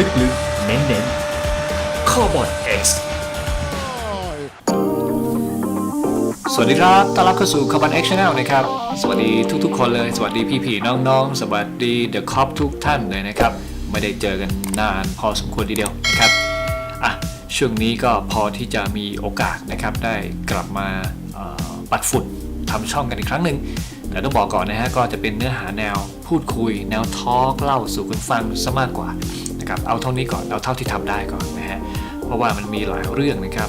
ลึกๆ เน้นๆข้อบอล X สวัสดีครับ ต้อนรับเข้าสู่คาบัน X Channel นะครับ สวัสดีทุกๆ คนเลย สวัสดีพี่ๆ น้องๆ สวัสดี The Cop ทุกท่านเลยนะครับ ไม่ได้เจอกันนานพอสมควรทีเดียวนะครับ อะ ช่วงนี้ก็พอที่จะมีโอกาสนะครับ ได้กลับมาปัดฝุ่นทำช่องกันอีกครั้งหนึ่ง แต่ต้องบอกก่อนนะฮะก็จะเป็นเนื้อหาแนวพูดคุย แนวทอล์กเล่าสู่กันฟังซะมากกว่านะครับเอาเท่านี้ก่อนเอาเท่าที่ทำได้ก่อนนะฮะเพราะว่ามันมีหลายเรื่องนะครับ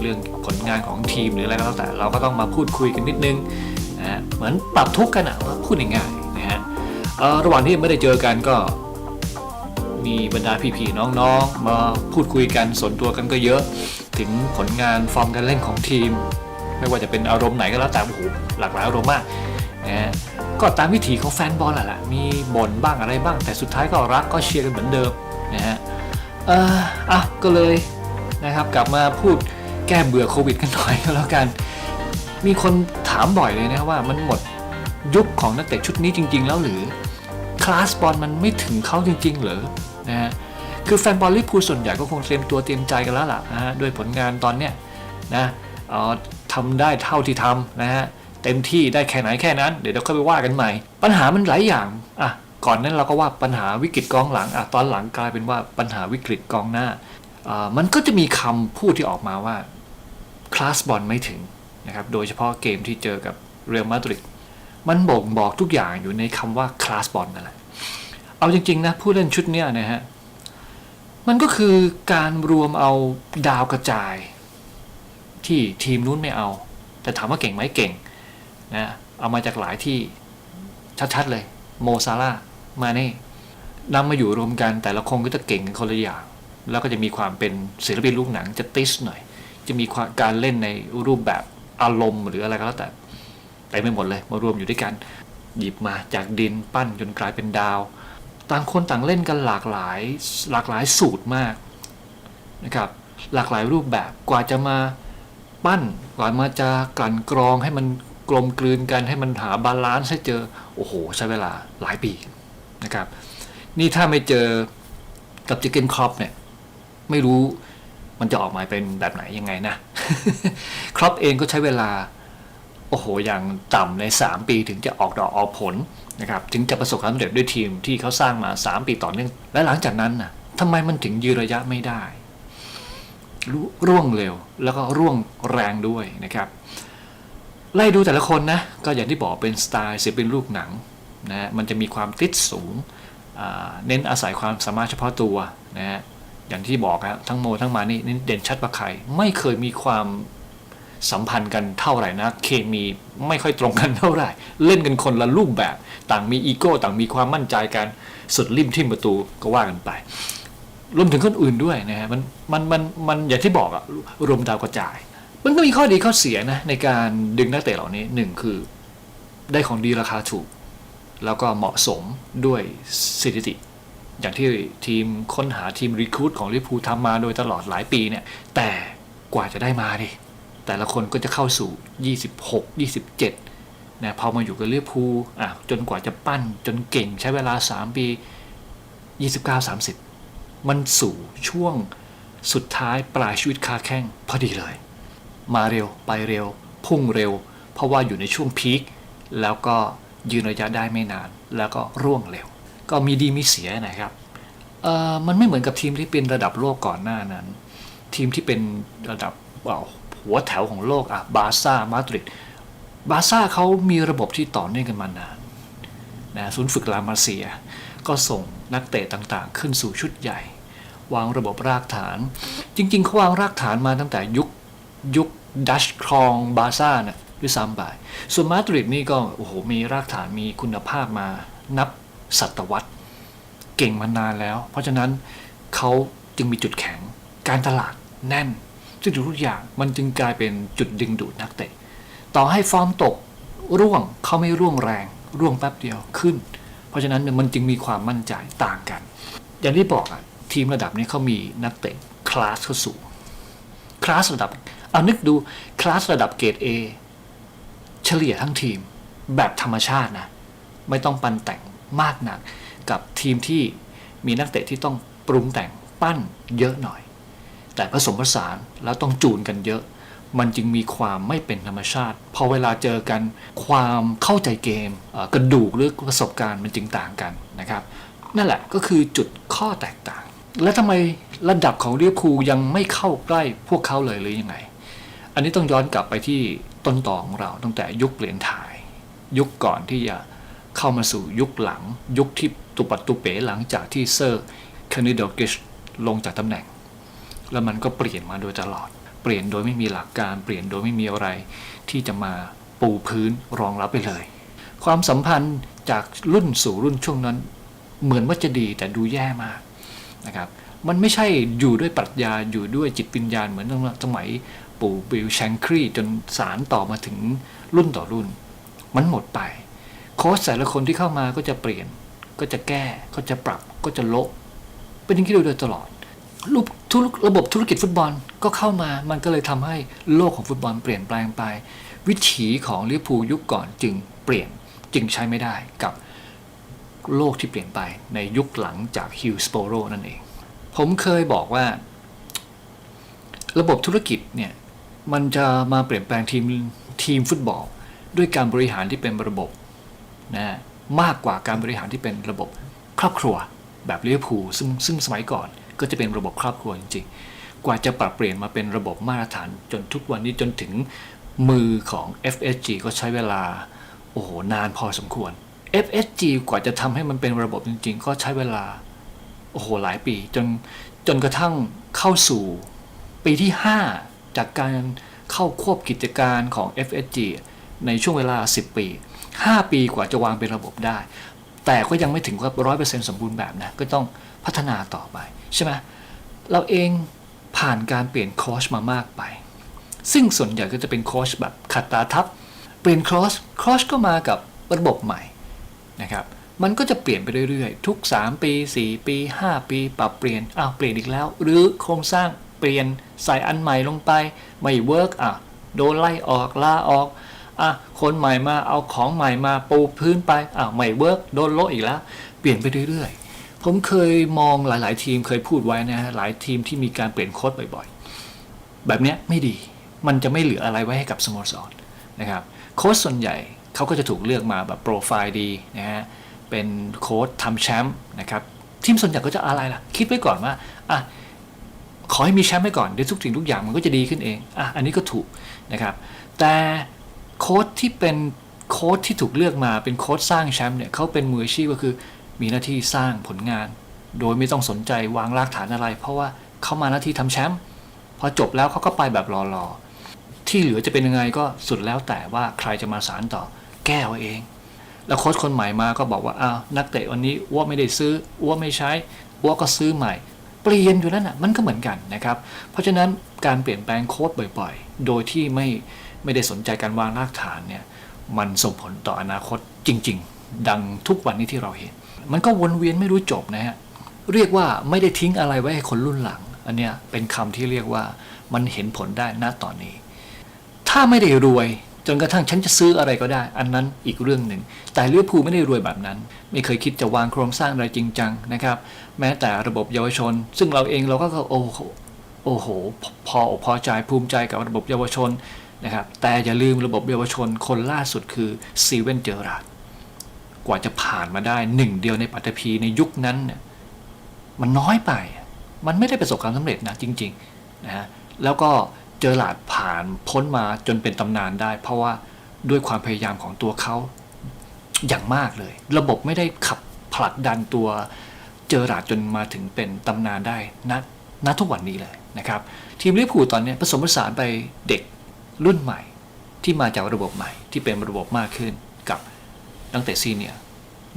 เรื่องผลงานของทีมหรืออะไรก็แล้วแต่เราก็ต้องมาพูดคุยกันนิดนึงนะฮะเหมือนปรับทุกข์กันอะพูดง่ายๆนะฮะระหว่างที่ไม่ได้เจอกันก็มีบรรดาพี่ๆน้องๆ มาพูดคุยกันสนตัวกันก็เยอะ ถึงผลงานฟอร์มการเล่นของทีม ไม่ว่าจะเป็นอารมณ์ไหนก็แล้วแต่โอ้โหหลากหลายอารมณ์มาก นะก็ตามวิถีของแฟนบอลแหละมีบ่นบ้างอะไรบ้าง แต่สุดท้ายก็รักก็เชียร์กันเหมือนเดิมนะฮะเอ่ออะก็เลยนะครับกลับมาพูดแก้เบื่อโควิดกันหน่อยก็แล้วกัน มีคนถามบ่อยเลยนะว่ามันหมดยุคของนักเตะชุดนี้จริง ๆ แล้วหรือคลาสบอลมันไม่ถึงเขาจริง ๆ เหรอนะฮะคือแฟนบอลลิเวอร์พูลส่วนใหญ่ก็คงเตรียมตัวเตรียมใจกันแล้วล่ะนะฮะด้วยผลงานตอนเนี้ยนะเออทำได้เท่าที่ทำนะฮะ เต็มที่ได้แค่ไหนแค่นั้น เดี๋ยวเราค่อยไปว่ากันใหม่ ปัญหามันหลายอย่างอะก่อนนั้นเราก็ว่าปัญหาวิกฤตกองหลังอะตอนหลังกลายเป็นว่าปัญหาวิกฤตกองหน้าอ่ามันก็จะมีคำพูดที่ออกมาว่าคลาสบอลไม่ถึงนะครับโดยเฉพาะเกมที่เจอกับเรอัลมาดริดมันบ่งบอกทุกอย่างอยู่ในคำว่าคลาสบอลนั่นแหละเอาจริงๆนะผู้เล่นชุดเนี้ยนะฮะมันก็คือการรวมเอาดาวกระจาย ที่ทีมนู้นไม่เอา แต่ถามว่าเก่งไหมเก่ง นะเอามาจากหลายที่ชัดๆเลย โมซาร่ามาเน่นำมาอยู่รวมกันแต่ละคนก็จะเก่งกันคนละอย่างแล้วก็จะมีความเป็นศิลปินลูกหนังจะติสหน่อย จะมีความการเล่นในรูปแบบอารมณ์หรืออะไรก็แล้วแต่เต็มไปหมดเลยมารวมอยู่ด้วยกัน หยิบมาจากดินปั้นจนกลายเป็นดาว ต่างคนต่างเล่นกันหลากหลายหลากหลายสูตรมากนะครับหลากหลายรูปแบบกว่าจะมาปั้นกว่ามาจะกลั่นกรองให้มัน กลมกลืนกันให้มันหาบาลานซ์ให้เจอ โอ้โห ใช้เวลาหลายปีนะครับ นี่ถ้าไม่เจอกับจิเกนครอปเนี่ย ไม่รู้มันจะออกมาเป็นแบบไหนยังไงนะ ครอปเองก็ใช้เวลา โอ้โห อย่างต่ำใน 3 ปีถึงจะออกดอกออกผลนะครับ ถึงจะประสบความสำเร็จด้วยทีมที่เขาสร้างมา 3 ปีต่อเนื่อง และหลังจากนั้นน่ะทำไมมันถึงยืนระยะไม่ได้ร่วงเร็วแล้วก็ร่วงแรงด้วยนะครับ ไล่ดูแต่ละคนนะ ก็อย่างที่บอกเป็นสไตล์ศิลปินลูกหนังนะฮะมันจะมีความติดสูง เน้นอาศัยความสามารถเฉพาะตัวนะฮะอย่างที่บอกครับทั้งโมทั้งมานี่นี่เด่นชัดประใครไม่เคยมีความสัมพันธ์กันเท่าไหร่นะเคมีไม่ค่อยตรงกันเท่าไหร่ เล่นกันคนละรูปแบบ ต่างมีอีโก้ต่างมีความมั่นใจกันสุดริมทิมประตูก็ว่ากันไป รวมถึงคนอื่นด้วยนะฮะมันมันมันมันอย่างที่บอกอะรวมดาวกระจาย มันก็มีข้อดีข้อเสียนะในการดึงนักเตะเหล่านี้หนึ่งคือได้ของดีราคาถูก แล้วก็เหมาะสมด้วยสถิติ อย่างที่ทีมค้นหาทีมรีคูดของลิพูทำมาโดยตลอดหลายปีเนี่ย แต่กว่าจะได้มาดิแต่ละคนก็จะเข้าสู่ 26 27นะพอมาอยู่กับลิเวอร์พูลอะจนกว่าจะปั้นจนเก่งใช้เวลา 3 ปี 29 30 มันสู่ช่วงสุดท้ายปลายชีวิตคาแข้งพอดีเลย มาเร็วไปเร็ว พุ่งเร็ว เพราะว่าอยู่ในช่วงพีคแล้วก็ยืนระยะได้ไม่นาน แล้วก็ร่วงเร็ว ก็มีดีมีเสียนะครับมันไม่เหมือนกับทีมที่เป็นระดับโลกก่อนหน้านั้น ทีมที่เป็นระดับหัวแถวของโลกอะบาร์ซ่ามาดริดบาร์ซ่าเขามีระบบที่ต่อเนื่องกันมานานนะศูนย์ฝึกลามาเซีย ก็ส่งนักเตะต่างๆ ขึ้นสู่ชุดใหญ่ วางระบบรากฐาน จริงๆเขาวางรากฐานมาตั้งแต่ยุค ยุคดัชครองบาซ่านะด้วยซ้ำไปส่วนมาดริดนี่ก็โอ้โหมีรากฐานมีคุณภาพมานับศตวรรษเก่งมานานแล้ว เพราะฉะนั้นเขาจึงมีจุดแข็งการตลาดแน่น ซึ่งทุกอย่างมันจึงกลายเป็นจุดดึงดูดนักเตะ ต่อให้ฟอร์มตกร่วงเขาไม่ร่วงแรง ร่วงแป๊บเดียวขึ้น เพราะฉะนั้นมันจึงมีความมั่นใจต่างกัน อย่างที่บอกอะทีมระดับนี้เขามีนักเตะคลาสเขาสูงคลาสระดับ เอานึกดูคลาสระดับเกรด A เฉลี่ยทั้งทีมแบบธรรมชาตินะ ไม่ต้องปันแต่งมากหนัก กับทีมที่มีนักเตะที่ต้องปรุงแต่งปั้นเยอะหน่อย แต่ผสมผสานแล้วต้องจูนกันเยอะ มันจึงมีความไม่เป็นธรรมชาติ พอเวลาเจอกันความเข้าใจเกมกระดูกหรือประสบการณ์มันจึงต่างกันนะครับ นั่นแหละก็คือจุดข้อแตกต่าง และทำไมระดับของเรียพูยังไม่เข้าใกล้พวกเขาเลยหรือยังไง อันนี้ต้องย้อนกลับไปที่ต้นต่อของเราตั้งแต่ยุคเปลี่ยนถ่าย ยุคก่อนที่จะเข้ามาสู่ยุคหลัง ยุคที่ตุปัดตุเป๋หลังจากที่เซอร์คานิโดกิชลงจากตำแหน่ง แล้วมันก็เปลี่ยนมาโดยตลอด เปลี่ยนโดยไม่มีหลักการเปลี่ยนโดยไม่มีอะไร ที่จะมาปูพื้นรองรับไปเลย ความสัมพันธ์จากรุ่นสู่รุ่นช่วงนั้น เหมือนว่าจะดีแต่ดูแย่มากนะครับมันไม่ใช่อยู่ด้วยปรัชญาอยู่ด้วยจิตวิญญาเหมือนสมัย ปู่บิลแชงครีจนสารต่อมาถึงรุ่นต่อรุ่น มันหมดไป โค้ชแต่ละคนที่เข้ามาก็จะเปลี่ยน ก็จะแก้ ก็จะปรับ ก็จะละเป็นอย่างนี้โดยตลอดรูปธุรระบบธุรกิจฟุตบอลก็เข้ามา มันก็เลยทำให้โลกของฟุตบอลเปลี่ยนแปลงไป วิถีของลิเวอร์พูลยุคก่อนจึงเปลี่ยนจึงใช้ไม่ได้กับโลกที่เปลี่ยนไปในยุคหลังจากฮิลสโปโรนั่นเอง ผมเคยบอกว่า ระบบธุรกิจเนี่ย มันจะมาเปลี่ยนแปลงทีมทีมฟุตบอล ด้วยการบริหารที่เป็นระบบนะมากกว่าการบริหารที่เป็นระบบครอบครัวแบบลิเวอร์พูซึ่งซึ่งสมัยก่อนก็จะเป็นระบบครอบครัวจริงๆ กว่าจะปรับเปลี่ยนมาเป็นระบบมาตรฐานจนทุกวันนี้จนถึงมือของ FSG ก็ใช้เวลาโอ้โหนานพอสมควร FSG กว่าจะทำให้มันเป็นระบบจริง ๆ ก็ใช้เวลาโอ้โหหลายปี จนจนกระทั่งเข้าสู่ปีที่ 5 จากการเข้าควบกิจการของ FSG ในช่วงเวลา 10 ปี 5 ปีกว่าจะวางเป็นระบบได้ แต่ก็ยังไม่ถึงกับร้อยเปอร์เซ็นต์สมบูรณ์แบบนะก็ต้องพัฒนาต่อไปใช่ไหมเราเองผ่านการเปลี่ยนโค้ชมามากไป ซึ่งส่วนใหญ่ก็จะเป็นโค้ชแบบขัดตาทับ เปลี่ยนโค้ชโค้ชก็มากับระบบใหม่นะครับมันก็จะเปลี่ยนไปเรื่อยๆ ทุก 3 ปี 4 ปี 5 ปี ปรับเปลี่ยนอ้าวเปลี่ยนอีกแล้ว หรือโครงสร้าง เปลี่ยนใส่อันใหม่ลงไป ไม่เวิร์กอะ โดนไล่ออกลาออกอะคนใหม่มาเอาของใหม่มาปูพื้นไปอะไม่เวิร์กโดนโลอีกแล้ว เปลี่ยนไปเรื่อยๆ ผมเคยมองหลาย ๆ ทีมเคยพูดไว้นะฮะหลายทีมที่มีการเปลี่ยนโค้ชบ่อยๆ แบบเนี้ยไม่ดีมันจะไม่เหลืออะไรไว้ให้กับสโมสรนะครับโค้ชส่วนใหญ่เขาก็จะถูกเลือกมาแบบโปรไฟล์ดีนะฮะเป็นโค้ชทำแชมป์นะครับทีมส่วนใหญ่ก็จะอะไรล่ะ คิดไว้ก่อนว่าอะ ขอให้มีแชมป์ไว้ก่อนเดี๋ยวทุกสิ่งทุกอย่างมันก็จะดีขึ้นเองอะอันนี้ก็ถูกนะครับ แต่โค้ชที่เป็นโค้ชที่ถูกเลือกมาเป็นโค้ชสร้างแชมป์เนี่ยเขาเป็นมืออาชีพก็คือ มีหน้าที่สร้างผลงาน โดยไม่ต้องสนใจวางรากฐานอะไร เพราะว่าเขามาหน้าที่ทำแชมป์พอจบแล้วเขาก็ไปแบบรอๆที่เหลือจะเป็นยังไงก็สุดแล้วแต่ว่าใครจะมาสารต่อแก้เอาเอง แล้วโค้ชคนใหม่มาก็บอกว่าอ้าวนักเตะวันนี้อ้วไม่ได้ซื้ออ้วไม่ใช้อ้วก็ซื้อใหม่ เปลี่ยนอยู่นั่นน่ะมันก็เหมือนกันนะครับ เพราะฉะนั้นการเปลี่ยนแปลงโค้ดบ่อยๆ โดยที่ไม่ไม่ได้สนใจการวางรากฐานเนี่ยมันส่งผลต่ออนาคตจริง ๆ ดังทุกวันนี้ที่เราเห็น มันก็วนเวียนไม่รู้จบนะฮะเรียกว่าไม่ได้ทิ้งอะไรไว้ให้คนรุ่นหลัง อันเนี้ยเป็นคำที่เรียกว่ามันเห็นผลได้ณตอนนี้ ถ้าไม่ได้รวย จนกระทั่งฉันจะซื้ออะไรก็ได้ อันนั้นอีกเรื่องหนึ่ง แต่ลิเวอร์พูลไม่ได้รวยแบบนั้น ไม่เคยคิดจะวางโครงสร้างอะไรจริงจังนะครับ แม้แต่ระบบเยาวชน ซึ่งเราเองเราก็โอ้โหโอ้โห พอพอใจภูมิใจกับระบบเยาวชนนะครับ แต่อย่าลืมระบบเยาวชนคนล่าสุดคือซีเวนเจอราดกว่าจะผ่านมาได้หนึ่งเดียวในปัตตภีในยุคนั้นเนี่ยมันน้อยไป มันไม่ได้ประสบความสำเร็จนะจริงๆนะฮะแล้วก็ เจอหลาดผ่านพ้นมาจนเป็นตำนานได้ เพราะว่าด้วยความพยายามของตัวเขาอย่างมากเลย ระบบไม่ได้ขับผลักดันตัวเจอหลาดจนมาถึงเป็นตำนานได้ณณทุกวันนี้เลยนะครับ ทีมลิเวอร์พูลตอนนี้ผสมผสานไปเด็กรุ่นใหม่ ที่มาจากระบบใหม่ ที่เป็นระบบมากขึ้นกับตั้งแต่ซีเนีย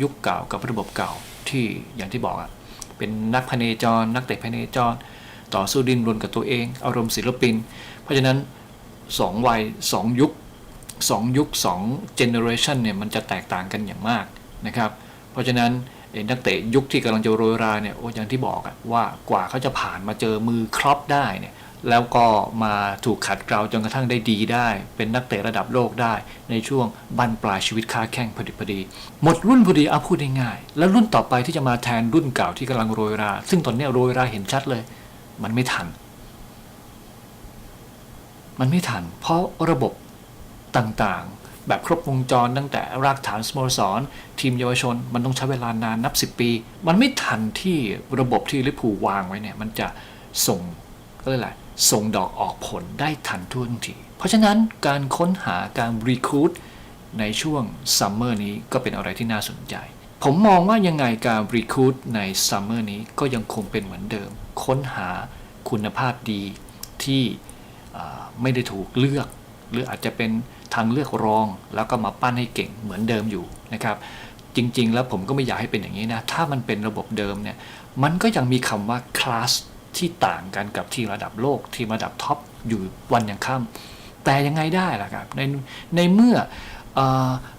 ยุคเก่ากับระบบเก่าที่อย่างที่บอกอะเป็นนักพเนจร นักเตะพเนจร ต่อสู้ดิ้นรนกับตัวเอง อารมณ์ศิลปิน เพราะฉะนั้นสองวัยสองยุคสองยุคสองเจเนอเรชันเนี่ยมันจะแตกต่างกันอย่างมากนะครับเพราะฉะนั้นนักเตะยุคที่กำลังจะโรยราเนี่ยโอ้อย่างที่บอกอะว่ากว่าเขาจะผ่านมาเจอมือครอปได้เนี่ยแล้วก็มาถูกขัดเกลาจนกระทั่งได้ดีได้ เป็นนักเตะระดับโลกได้ ในช่วงบั้นปลายชีวิตค้าแข่งพอดีพอดี หมดรุ่นพอดีเอาพูดง่ายๆแล้วรุ่นต่อไปที่จะมาแทนรุ่นเก่าที่กำลังโรยรา ซึ่งตอนนี้โรยราเห็นชัดเลย มันไม่ทัน มันไม่ทัน เพราะระบบต่างๆ แบบครบวงจรตั้งแต่รากฐานสโมสร ทีมเยาวชน มันต้องใช้เวลานานนับ 10 ปี มันไม่ทันที่ระบบที่ลิเวอร์พูวางไว้เนี่ย มันจะส่งก็เรียกอะไรส่งดอกออกผลได้ทันท่วงที เพราะฉะนั้นการค้นหาการรีคูดในช่วงซัมเมอร์นี้ก็เป็นอะไรที่น่าสนใจ ผมมองว่ายังไงการรีคูดในซัมเมอร์นี้ก็ยังคงเป็นเหมือนเดิม ค้นหาคุณภาพดีที่ไม่ได้ถูกเลือก หรืออาจจะเป็นทางเลือกรอง แล้วก็มาปั้นให้เก่งเหมือนเดิมอยู่นะครับ จริง ๆ แล้วผมก็ไม่อยากให้เป็นอย่างนี้นะ ถ้ามันเป็นระบบเดิมเนี่ยมันก็ยังมีคำว่าคลาสที่ต่างกันกับทีมระดับโลก ทีมระดับท็อปอยู่วันยังค่ำแต่ยังไงได้ล่ะครับในในเมื่อเอ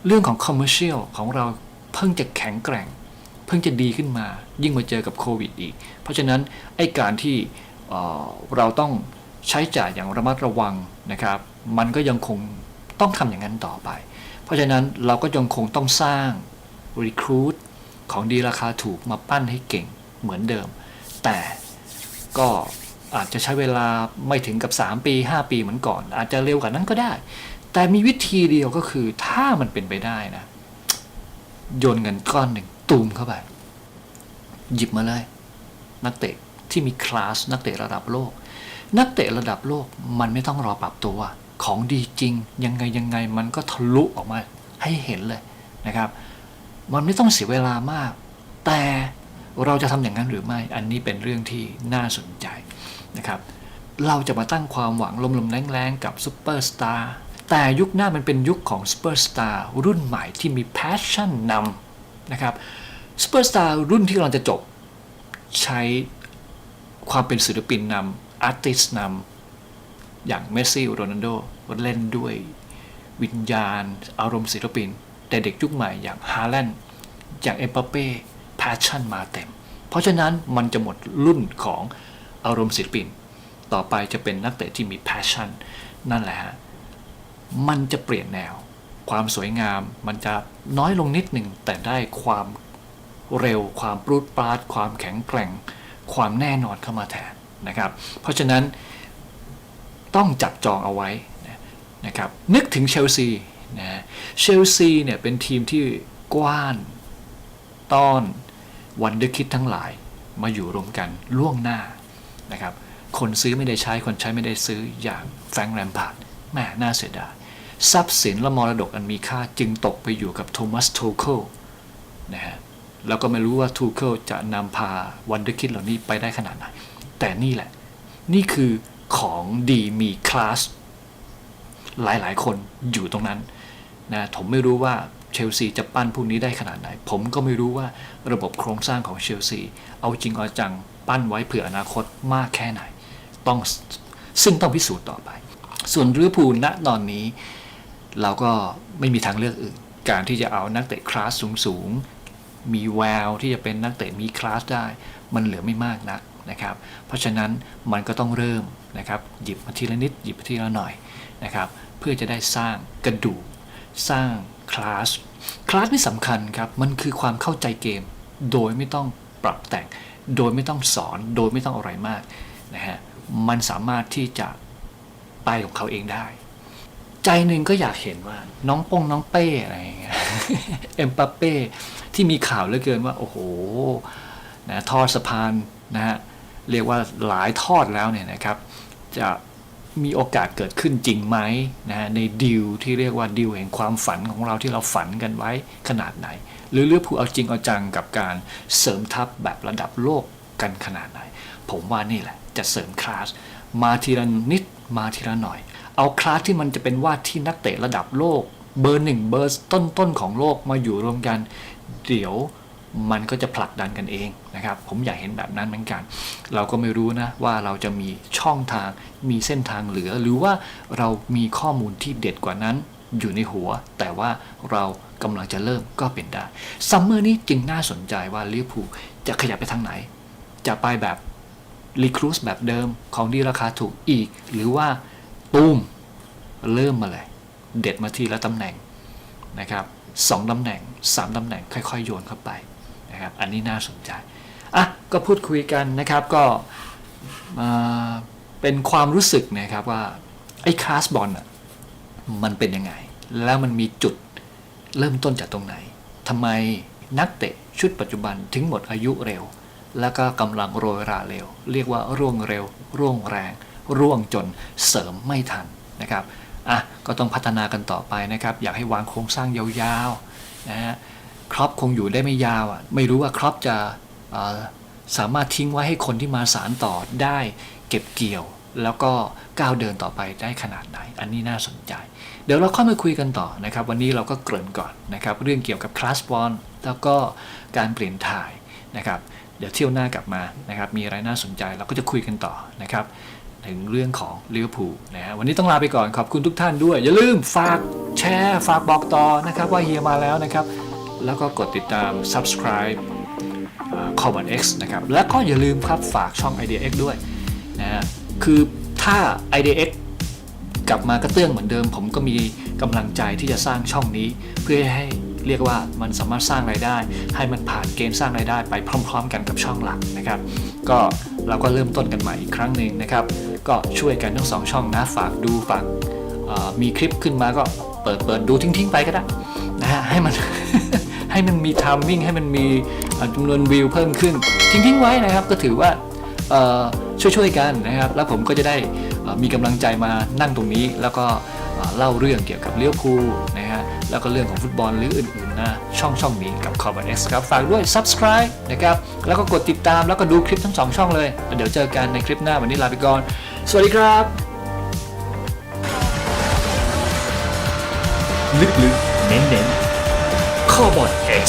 เรื่องของคอมเมอร์เชียลของเรา เพิ่งจะแข็งแกร่ง เพิ่งจะดีขึ้นมา ยิ่งมาเจอกับโควิดอีก เพราะฉะนั้นไอ้การที่เเราต้องใช้จ่ายอย่างระมัดระวังนะครับ มันก็ยังคงต้องทำอย่างนั้นต่อไป เพราะฉะนั้นเราก็ยังคงต้องสร้าง Recruit ของดีราคาถูกมาปั้นให้เก่งเหมือนเดิม แต่ก็อาจจะใช้เวลาไม่ถึงกับ 3 ปี 5 ปีเหมือนก่อน อาจจะเร็วกว่านั้นก็ได้ แต่มีวิธีเดียวก็คือถ้ามันเป็นไปได้นะ โยนเงินก้อนหนึ่งตูมเข้าไป หยิบมาเลย นักเตะที่มีคลาสนักเตะระดับโลก นักเตะระดับโลกมันไม่ต้องรอปรับตัว ของดีจริง ยังไงยังไงมันก็ทะลุออกมาให้เห็นเลยนะครับ มันไม่ต้องเสียเวลามาก แต่เราจะทำอย่างนั้นหรือไม่ อันนี้เป็นเรื่องที่น่าสนใจนะครับ เราจะมาตั้งความหวังลมๆแรงๆกับซูเปอร์สตาร์ แต่ยุคหน้ามันเป็นยุคของซูเปอร์สตาร์รุ่นใหม่ที่มีแพชชั่นนำนะครับซูเปอร์สตาร์รุ่นที่กำลังจะจบ ใช้ความเป็นศิลปินนำอาร์ติสนำอย่างเมสซี่โรนัลโดเล่นด้วยวิญญาณ อารมณ์ศิลปิน แต่เด็กยุคใหม่อย่างฮาแลนด์อย่างเอ็มบัปเป้แพชชั่นมาเต็ม เพราะฉะนั้นมันจะหมดรุ่นของอารมณ์ศิลปิน ต่อไปจะเป็นนักเตะที่มีแพชชั่น นั่นแหละฮะ มันจะเปลี่ยนแนว ความสวยงามมันจะน้อยลงนิดหนึ่งแต่ได้ความเร็ว ความปรูดปราด ความแข็งแกร่ง ความแน่นอนเข้ามาแทนนะครับ เพราะฉะนั้นต้องจับจองเอาไว้นะครับ นึกถึงเชลซีนะเชลซีเนี่ยเป็นทีมที่กว้าน ต้อนวันเดอร์คิดทั้งหลายมาอยู่รวมกันล่วงหน้านะครับ คนซื้อไม่ได้ใช้คนใช้ไม่ได้ซื้ออย่างแฟรงแรมพาร์ดแม่น่าเสียดาย ทรัพย์สินและมรดกอันมีค่าจึงตกไปอยู่กับโทมัสโทเคิลนะฮะแล้วก็ไม่รู้ว่าทูเคิลจะนำพาวันเดอร์คิดเหล่านี้ไปได้ขนาดไหนแต่นี่แหละ นี่คือของดีมีคลาสหลายๆ คนอยู่ตรงนั้นนะผมไม่รู้ว่าเชลซีจะปั้นพวกนี้ได้ขนาดไหน ผมก็ไม่รู้ว่าระบบโครงสร้างของเชลซีเอาจริงเอาจังปั้นไว้เผื่ออนาคตมากแค่ไหน ต้องซึ่งต้องพิสูจน์ต่อไป ส่วนลิเวอร์พูลณตอนนี้ เราก็ไม่มีทางเลือกอื่น การที่จะเอานักเตะคลาสสูงๆ มีแววที่จะเป็นนักเตะมีคลาสได้ มันเหลือไม่มากนักนะครับ เพราะฉะนั้นมันก็ต้องเริ่มนะครับหยิบมาทีละนิดหยิบมาทีละหน่อยนะครับเพื่อจะได้สร้างกระดูกสร้างคลาสคลาสนี่สำคัญครับ มันคือความเข้าใจเกม โดยไม่ต้องปรับแต่ง โดยไม่ต้องสอน โดยไม่ต้องอะไรมากนะฮะ มันสามารถที่จะไปของเขาเองได้ ใจหนึ่งก็อยากเห็นว่า น้องปงน้องเป้อะไรอย่างเงี้ยเอ็มปัปเป้ที่มีข่าวเหลือเกินว่า โอ้โหนะทอดสะพานนะฮะเรียกว่าหลายทอดแล้วเนี่ยนะครับ จะมีโอกาสเกิดขึ้นจริงไหมนะฮะในดิวที่เรียกว่าดิวแห่งความฝันของเราที่เราฝันกันไว้ขนาดไหน หรือเลือกผู้เอาจริงเอาจังกับการเสริมทัพแบบระดับโลกกันขนาดไหน ผมว่านี่แหละจะเสริมคลาส มาทีละนิดมาทีละหน่อย เอาคลาสที่มันจะเป็นว่าที่นักเตะระดับโลก เบอร์หนึ่งเบอร์ต้นๆของโลกมาอยู่รวมกัน เดี๋ยวมันก็จะผลักดันกันเองนะครับ ผมอยากเห็นแบบนั้นเหมือนกัน เราก็ไม่รู้นะว่าเราจะมีช่องทางมีเส้นทางเหลือ หรือว่าเรามีข้อมูลที่เด็ดกว่านั้นอยู่ในหัว แต่ว่าเรากำลังจะเริ่มก็เป็นได้ซัมเมอร์นี้จึงน่าสนใจว่าลิเวอร์พูลจะขยับไปทางไหน จะไปแบบรีครูสแบบเดิมของดีราคาถูกอีก หรือว่า ตูมเริ่มมาเลย เด็ดมาทีละตำแหน่งนะครับสองตำแหน่งสามตำแหน่งค่อยๆ โยนเข้าไปนะครับอันนี้น่าสนใจอะก็พูดคุยกันนะครับก็อ่าเป็นความรู้สึกนะครับว่า ไอ้คลาสบอลอะมันเป็นยังไง แล้วมันมีจุดเริ่มต้นจากตรงไหนทำไมนักเตะชุดปัจจุบันถึงหมดอายุเร็ว แล้วก็กำลังโรยราเร็ว เรียกว่าร่วงเร็ว ร่วงแรง ร่วงจนเสริมไม่ทันนะครับอะก็ต้องพัฒนากันต่อไปนะครับ อยากให้วางโครงสร้างยาวๆนะฮะครอปคงอยู่ได้ไม่ยาวอะไม่รู้ว่าครอปจะสามารถทิ้งไว้ให้คนที่มาสารต่อได้เก็บเกี่ยว แล้วก็ก้าวเดินต่อไปได้ขนาดไหน อันนี้น่าสนใจ เดี๋ยวเราเข้ามาคุยกันต่อนะครับ วันนี้เราก็เกริ่นก่อนนะครับ เรื่องเกี่ยวกับคลาสบอลแล้วก็การเปลี่ยนถ่ายนะครับ เดี๋ยวเที่ยวหน้ากลับมานะครับ มีอะไรน่าสนใจเราก็จะคุยกันต่อนะครับ ถึงเรื่องของลิเวอร์พูลนะฮะวันนี้ต้องลาไปก่อนขอบคุณทุกท่านด้วย อย่าลืมฝากแชร์ฝากบอกต่อนะครับว่าเฮียมาแล้วนะครับ แล้วก็กดติดตาม subscribe คอมบัน X นะครับ แล้วก็อย่าลืมครับฝากช่อง IDX ด้วยนะฮะคือถ้า IDX กลับมากระเตื้องเหมือนเดิม ผมก็มีกำลังใจที่จะสร้างช่องนี้ เพื่อให้เรียกว่ามันสามารถสร้างรายได้ ให้มันผ่านเกณฑ์สร้างรายได้ไปพร้อม ๆ กันกับช่องหลักนะครับ ก็เราก็เริ่มต้นกันใหม่อีกครั้งหนึ่งนะครับ ก็ช่วยกันทั้งสองช่องนะฝากดูฝากมีคลิปขึ้นมาก็เปิดเปิดดูทิ้งๆไปก็ได้นะฮะให้มันให้มันมีทามมิ่งให้มันมีจำนวนวิวเพิ่มขึ้น ทิ้งๆไว้นะครับก็ถือว่าช่วยๆกันนะครับ แล้วผมก็จะได้มีกำลังใจมานั่งตรงนี้ แล้วก็เล่าเรื่องเกี่ยวกับเลี้ยวภูนะฮะแล้วก็เรื่องของฟุตบอลหรืออื่นๆนะช่องช่องนี้กับ c o r b a n X ครับ ฝากด้วย subscribe นะครับ แล้วก็กดติดตามแล้วก็ดูคลิปทั้งสองช่องเลย เดี๋ยวเจอกันในคลิปหน้าวันนี้ลาไปก่อน สวัสดีครับ ลึกๆเน้นๆข้อบอด X